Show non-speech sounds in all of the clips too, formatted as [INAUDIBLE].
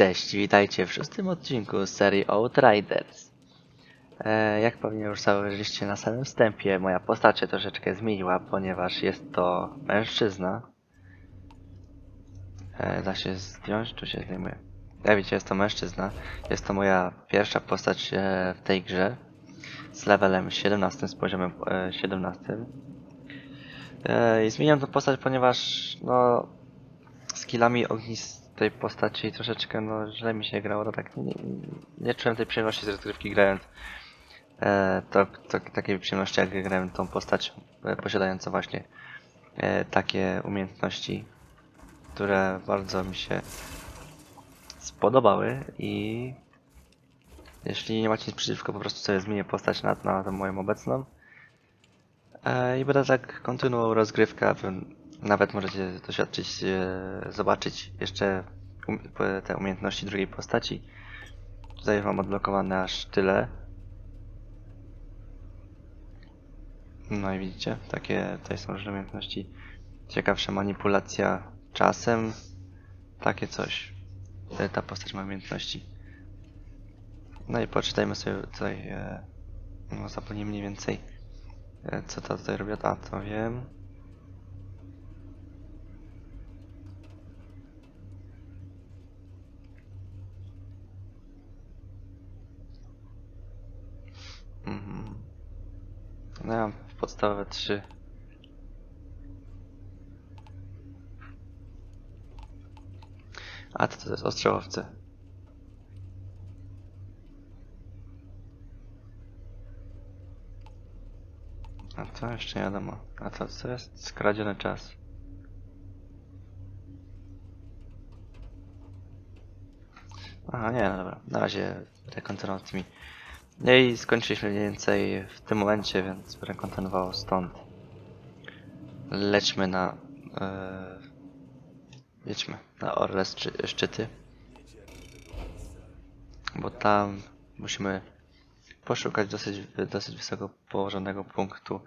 Cześć, witajcie w szóstym odcinku serii Outriders. E, jak pewnie już zauważyliście na samym wstępie, moja postać się troszeczkę zmieniła, ponieważ jest to mężczyzna. E, da się zdjąć, tu się zdejmuje. Jak widzicie, jest to mężczyzna. Jest to moja pierwsza postać e, w tej grze. Z levelem 17, z poziomem e, 17. E, I zmieniam tę postać, ponieważ no, skillami ognistej postaci troszeczkę no, źle mi się grało, to tak nie, nie, czułem tej przyjemności z rozgrywki grając. E, to, to, takiej przyjemności jak grałem tą postacią e, posiadającą właśnie e, takie umiejętności, które bardzo mi się spodobały i jeśli nie macie nic przeciwko, po prostu sobie zmienię postać na, na tą moją obecną. E, i będę tak kontynuował rozgrywkę, nawet możecie doświadczyć, e, zobaczyć jeszcze um, te umiejętności drugiej postaci. Tutaj mam odblokowane aż tyle. No i widzicie, takie tutaj są różne umiejętności. Ciekawsza manipulacja czasem. Takie coś. Tutaj ta postać ma umiejętności. No i poczytajmy sobie tutaj. E, no zapomnij mniej więcej. E, co to tutaj robię? A to wiem. Mam podstawowe trzy. A to, to jest ostrzałowcy. A to jeszcze nie wiadomo. A to co jest? Skradziony czas. Aha, nie, no dobra. Na razie będę kontynuował tymi. No i skończyliśmy mniej więcej w tym momencie, więc będę kontynuował stąd. Lećmy na... E, na Orle szczy, szczyty. Bo tam musimy poszukać dosyć, dosyć wysoko położonego punktu,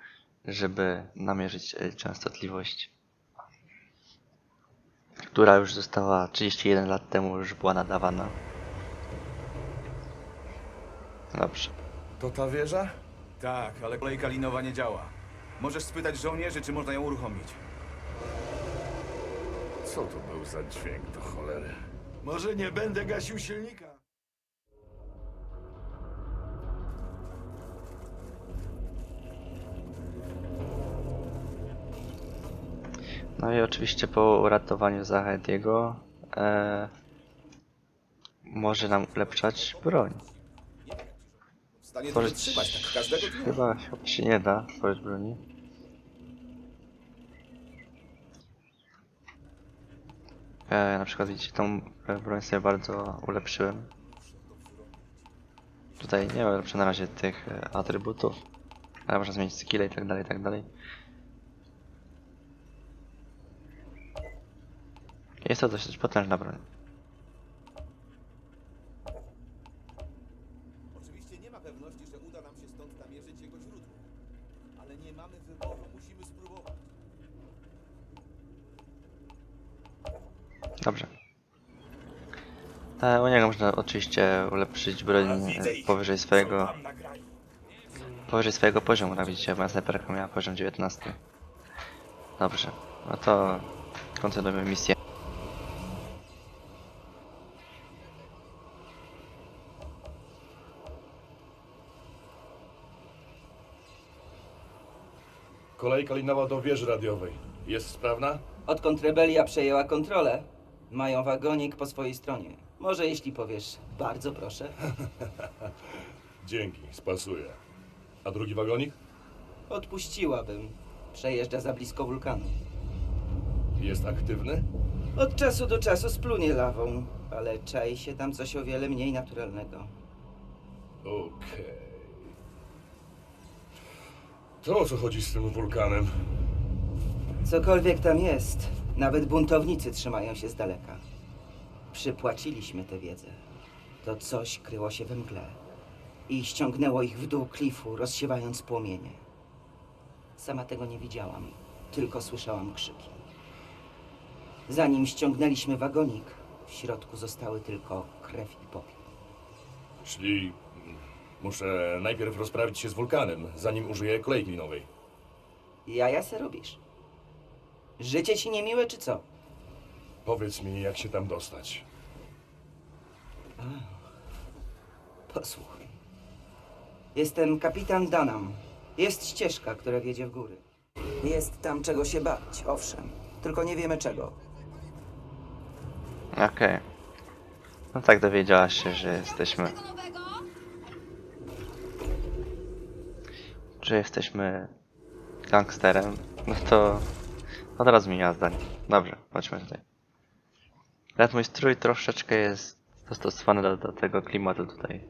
żeby namierzyć e, częstotliwość, która już została 31 lat temu już była nadawana. Dobrze. To ta wieża? Tak, ale kolejka linowa nie działa. Możesz spytać żołnierzy, czy można ją uruchomić. Co to był za dźwięk do cholery? Może nie będę gasił silnika? No i oczywiście po uratowaniu Zahediego e, może nam ulepszać broń. Stanie to Tworzyć... wytrzymać tak każdego dnia. Chyba, chyba się nie da tworzyć broni. E, na przykład widzicie, tą e, broń sobie bardzo ulepszyłem. Tutaj nie ulepszę na razie tych e, atrybutów, ale można zmienić skille i tak dalej, i tak dalej. Jest to dosyć potężna broń. Oczywiście nie ma pewności, że uda nam się stąd namierzyć jego źródło. Ale nie mamy wyboru, musimy spróbować. Dobrze. E, u niego można oczywiście ulepszyć broń e, powyżej swojego powyżej swojego poziomu, jak widzicie, moja snajperka miała poziom 19. Dobrze, no to kontynuujemy misję. Kolejka linowa do wieży radiowej. Jest sprawna? Odkąd rebelia przejęła kontrolę, mają wagonik po swojej stronie. Może jeśli powiesz, bardzo proszę. [LAUGHS] Dzięki, spasuję. A drugi wagonik? Odpuściłabym. Przejeżdża za blisko wulkanu. Jest aktywny? Od czasu do czasu splunie lawą, ale czai się tam coś o wiele mniej naturalnego. Okej. To o co chodzi z tym wulkanem? Cokolwiek tam jest, nawet buntownicy trzymają się z daleka. Przypłaciliśmy tę wiedzę. To coś kryło się we mgle i ściągnęło ich w dół klifu, rozsiewając płomienie. Sama tego nie widziałam, tylko słyszałam krzyki. Zanim ściągnęliśmy wagonik, W środku zostały tylko krew i popiół. Czyli muszę najpierw rozprawić się z wulkanem, zanim użyję klei klinowej. Jaja se robisz? Życie ci niemiłe, czy co? Powiedz mi, jak się tam dostać. Posłuchaj. Jestem kapitan Danam. Jest ścieżka, która wiedzie w góry. Jest tam czego się bać, owszem. Tylko nie wiemy czego. Okej. No tak dowiedziałaś się, że jesteśmy... Że jesteśmy gangsterem, no to od razu mi zdań. Dobrze, chodźmy tutaj. Nawet mój strój troszeczkę jest dostosowany do, do tego klimatu tutaj.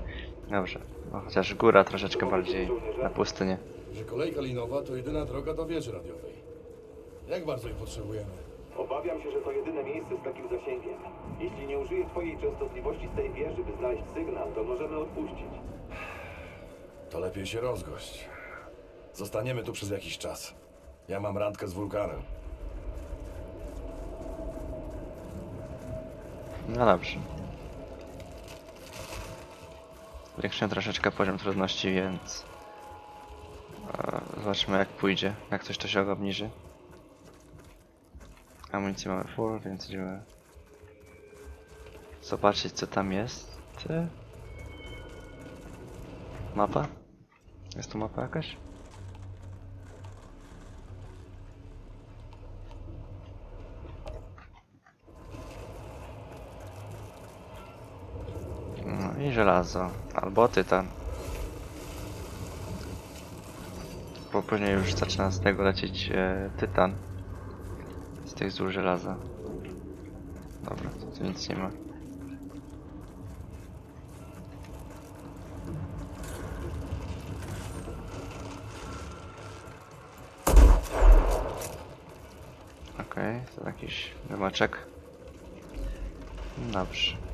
[LAUGHS] Dobrze, no, chociaż góra troszeczkę bardziej na pustynię. Że kolejka linowa to jedyna droga do wieży radiowej. Jak bardzo jej potrzebujemy? Obawiam się, że to jedyne miejsce z takim zasięgiem. Jeśli nie użyję twojej częstotliwości z tej wieży, by znaleźć sygnał, to możemy odpuścić. To lepiej się rozgość. Zostaniemy tu przez jakiś czas. Ja mam randkę z wulkanem. No dobrze. Zwiększyłem troszeczkę poziom trudności, więc... e, Zobaczymy jak pójdzie. Jak coś to się obniży. Amunicję mamy full, więc idziemy... Zobaczyć co tam jest. Mapa? Jest tu mapa jakaś? No i żelazo. Albo tytan. Bo później już zaczyna z tego lecieć e, tytan. Z tych złóż żelaza. Dobra, tu nic nie ma. Okej, to jakiś wymaczek. Dobrze.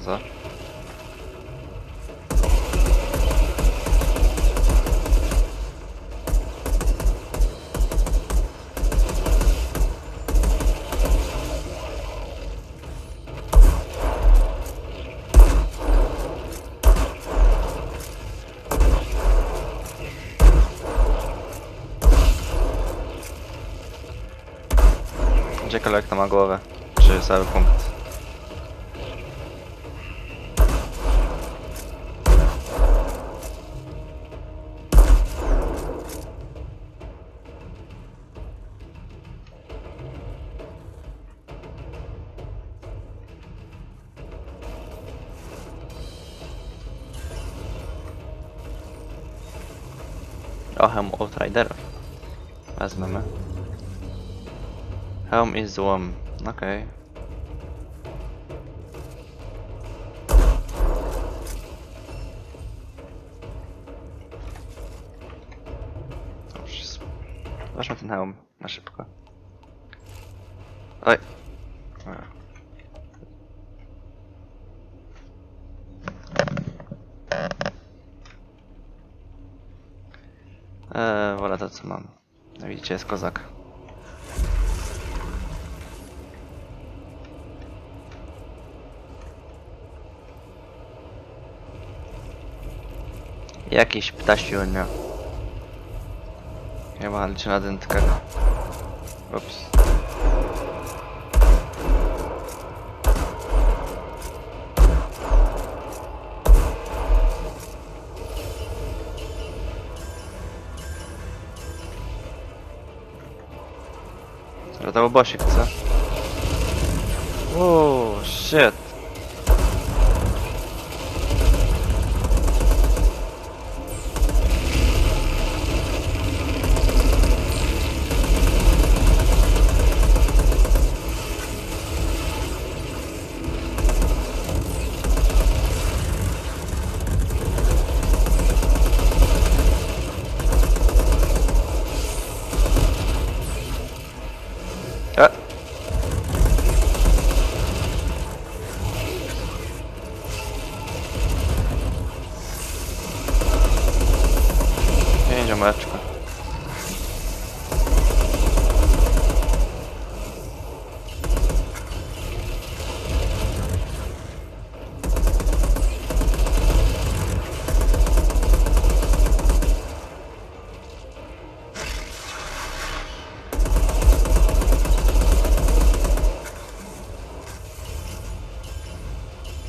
Żelazo. Gdzie kolekta ma głowę? Czy cały O, hełm Outriderów. Wezmemy. Hełm i złom. Okej. Dobrze. Eee, wolę to co mam. No widzicie, jest kozak. Jakiś ptasiunia. Chyba liczę na dętkach. Ups. Dobra, to był bosik, co? Uuu, shit.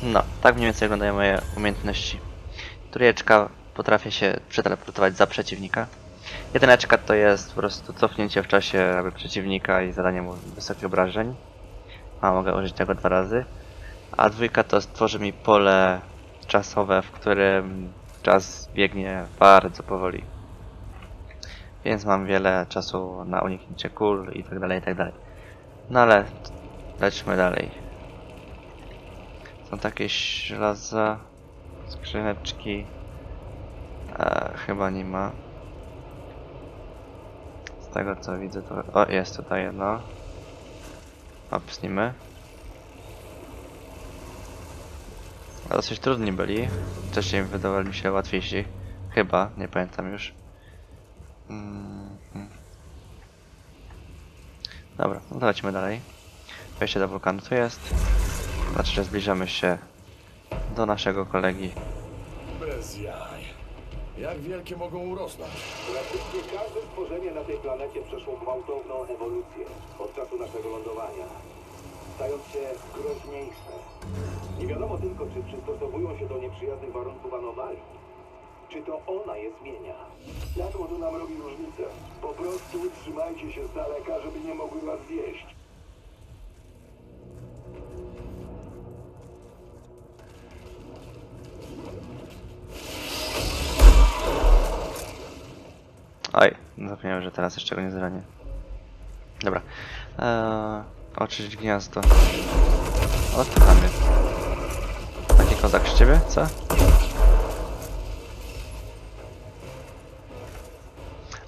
No, tak mniej więcej wyglądają moje umiejętności. Trójeczka potrafię się przeteleportować za przeciwnika. Jedyneczka to jest po prostu cofnięcie w czasie przeciwnika i zadanie mu wysokich obrażeń. A mogę użyć tego dwa razy. A dwójka to stworzy mi pole czasowe, w którym czas biegnie bardzo powoli. Więc mam wiele czasu na uniknięcie kul i tak dalej, i tak dalej. No ale lećmy dalej. Są takie żelaza, skrzyneczki. E, chyba nie ma. Z tego co widzę to... O, jest tutaj jedno. Opsnimy. A Dosyć trudni byli. Wcześniej wydawali mi się łatwiejsi. Chyba, nie pamiętam już. Mm, mm. Dobra, no dalej. Wejście do wulkanu tu jest. Znaczy, że zbliżamy się do naszego kolegi. Bez jaj. Jak wielkie mogą urosnąć? Praktycznie każde stworzenie na tej planecie przeszło gwałtowną ewolucję od czasu naszego lądowania, stając się groźniejsze. Nie wiadomo tylko, czy przystosowują się do nieprzyjaznych warunków anomalii, czy to ona je zmienia. Światło tu nam robi różnicę. Po prostu trzymajcie się z daleka, żeby nie mogły was zjeść. Oj, zapomniałem, że teraz jeszcze go nie zranię. Dobra. Eee, oczyść gniazdo. O, to mamy. Taki kozak z ciebie, co?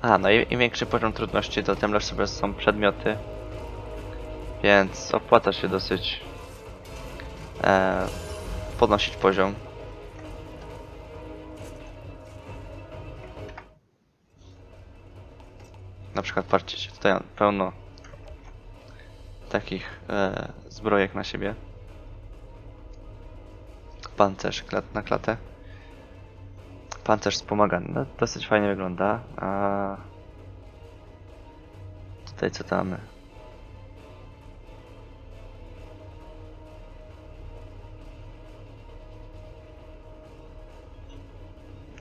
A, no i im większy poziom trudności, to tym lepsze są przedmioty. Więc opłaca się dosyć e, podnosić poziom. Na przykład patrzcie, tutaj pełno takich e, zbrojek na siebie. Pancerz klat na klatę. Pancerz wspomagany. No, dosyć fajnie wygląda. A tutaj co tam?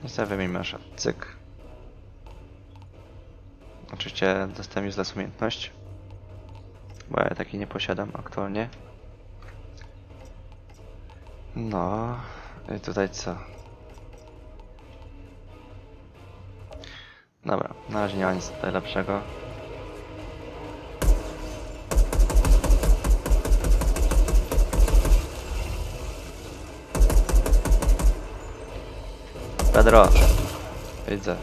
I sobie cyk. Oczywiście dostałem useless umiejętność. Bo ja takiej nie posiadam aktualnie. No, i tutaj co? Dobra, na razie nie ma nic tutaj lepszego. Pedro! Widzę.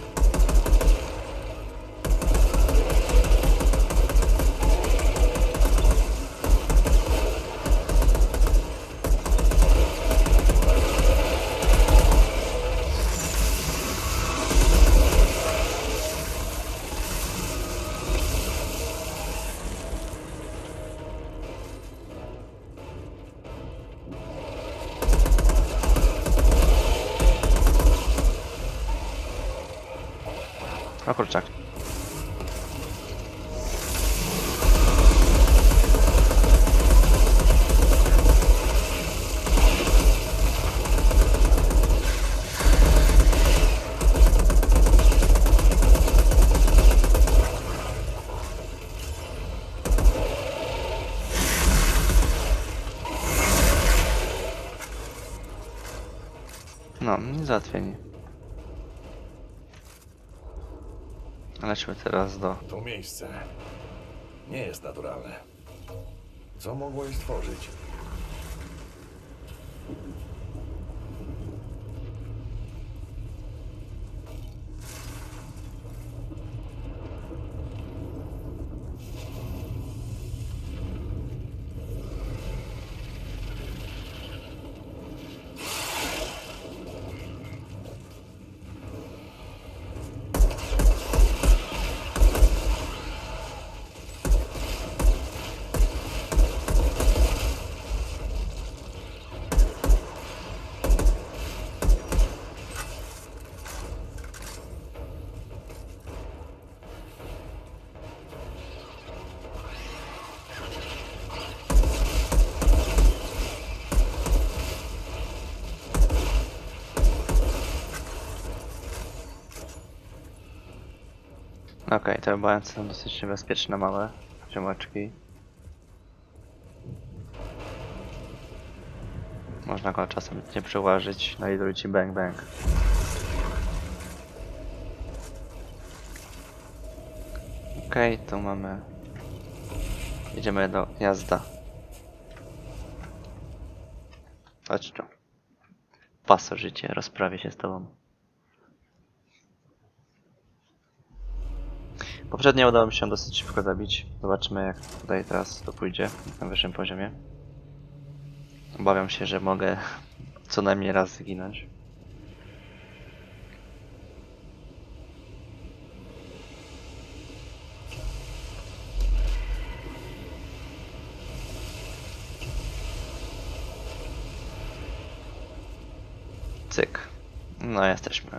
No, załatwieni. Lecimy teraz do... To miejsce nie jest naturalne. Co mogło je stworzyć? Okej, te obojętne są dosyć niebezpieczne, małe ziomeczki. Można go czasem nie przełożyć, no i wróci bang bang. Okej, tu mamy... Jedziemy do jazda. Chodź tu. Pasożycie, rozprawię się z tobą. Poprzednio udało mi się dosyć szybko zabić. Zobaczymy jak tutaj teraz to pójdzie na wyższym poziomie. Obawiam się, że mogę [LAUGHS] co najmniej raz zginąć. Cyk. No jesteśmy.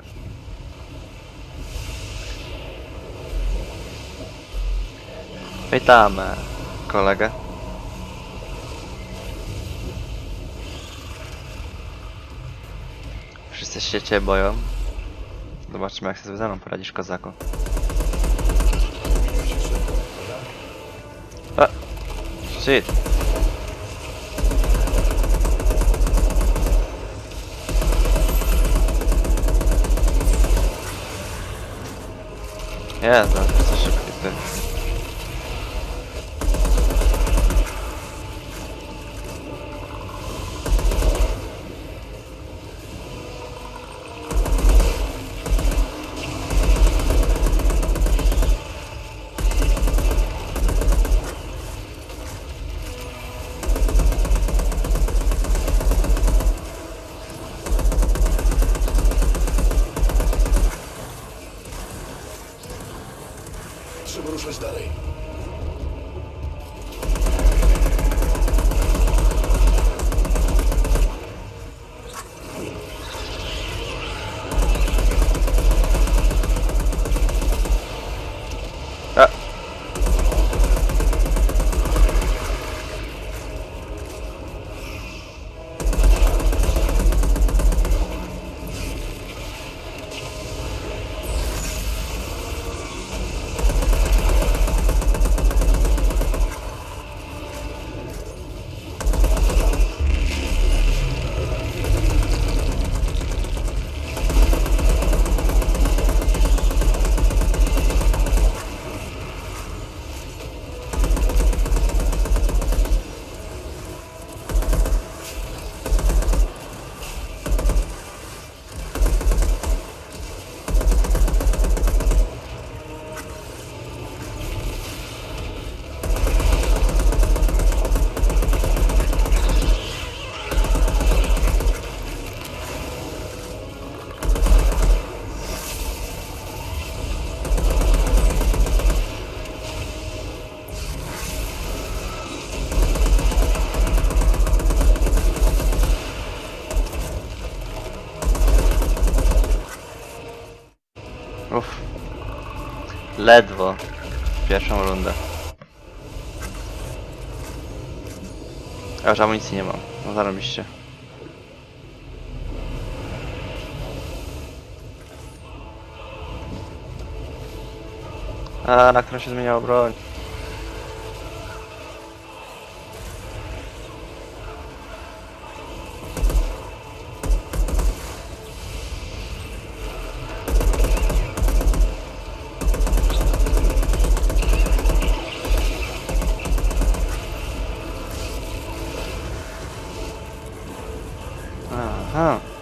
Witamy, kolegę. Wszyscy się cię boją. Zobaczymy jak sobie ze mną poradzisz, kozaku. A! Shit! Jezu, co szybki ty. Ledwo. Pierwszą rundę. A już amunicji nie mam. No zarobiście. A, na którą się zmieniała broń. 嗯。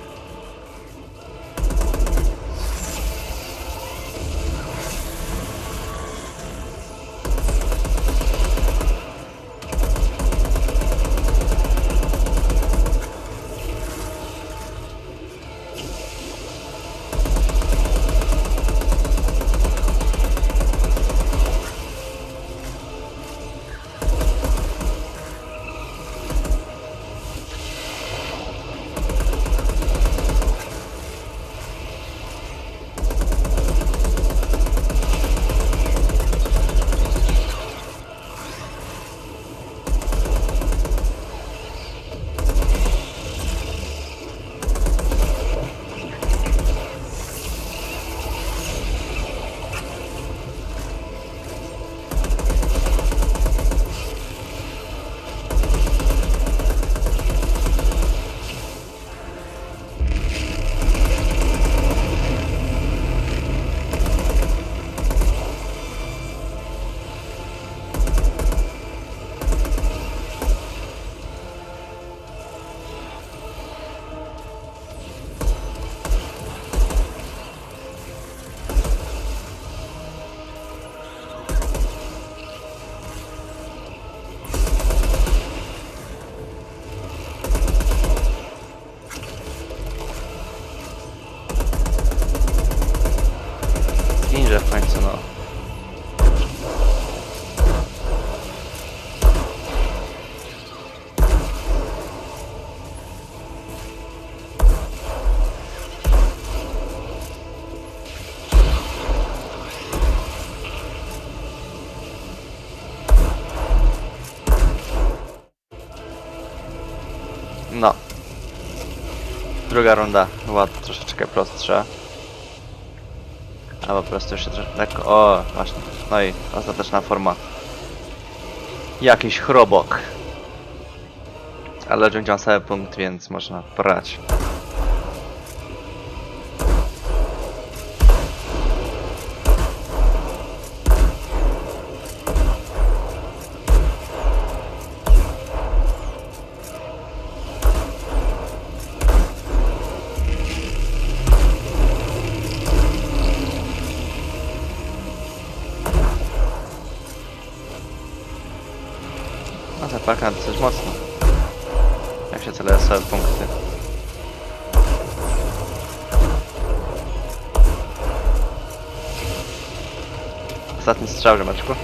ninja w końcu, no. no. Druga runda była troszeczkę prostsza. A po prostu jeszcze lekko. O, właśnie. No i ostateczna forma. Jakiś chrobok. Ale cały punkt, więc można brać. No ta parka dosyć mocno. Jak się celuje sobie punkty. Ostatni strzał, ziomeczku.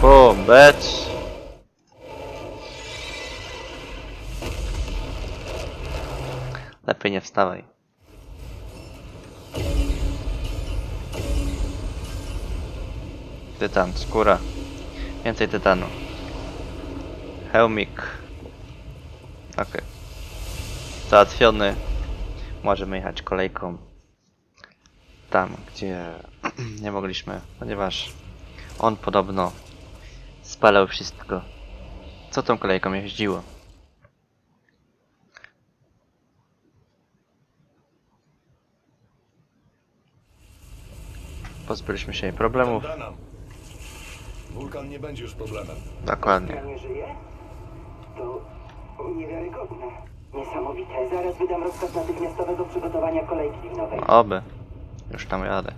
Boom, bitch. Lepiej nie wstawaj. Tytan, skóra. Więcej tytanu. Hełmik. Okej. Załatwiony. Możemy jechać kolejką. Tam, gdzie [CLEARS THROAT] nie mogliśmy, ponieważ on podobno spalał wszystko. Co tą kolejką jeździło? Pozbyliśmy się problemów. Wulkan nie będzie już problemem. Dokładnie. nie żyje? To niewiarygodne. Niesamowite. Zaraz wydam rozkaz natychmiastowego przygotowania kolejki linowej. Oby. Już tam jadę.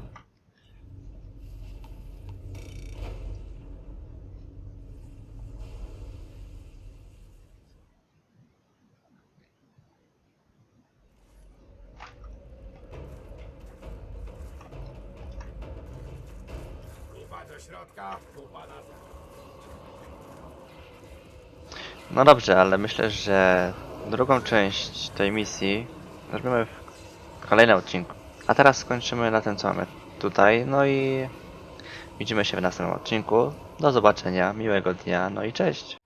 No dobrze, ale myślę, że drugą część tej misji weźmiemy w kolejnym odcinku. A teraz skończymy na tym, co mamy tutaj. No i widzimy się w następnym odcinku. Do zobaczenia, miłego dnia, no i cześć.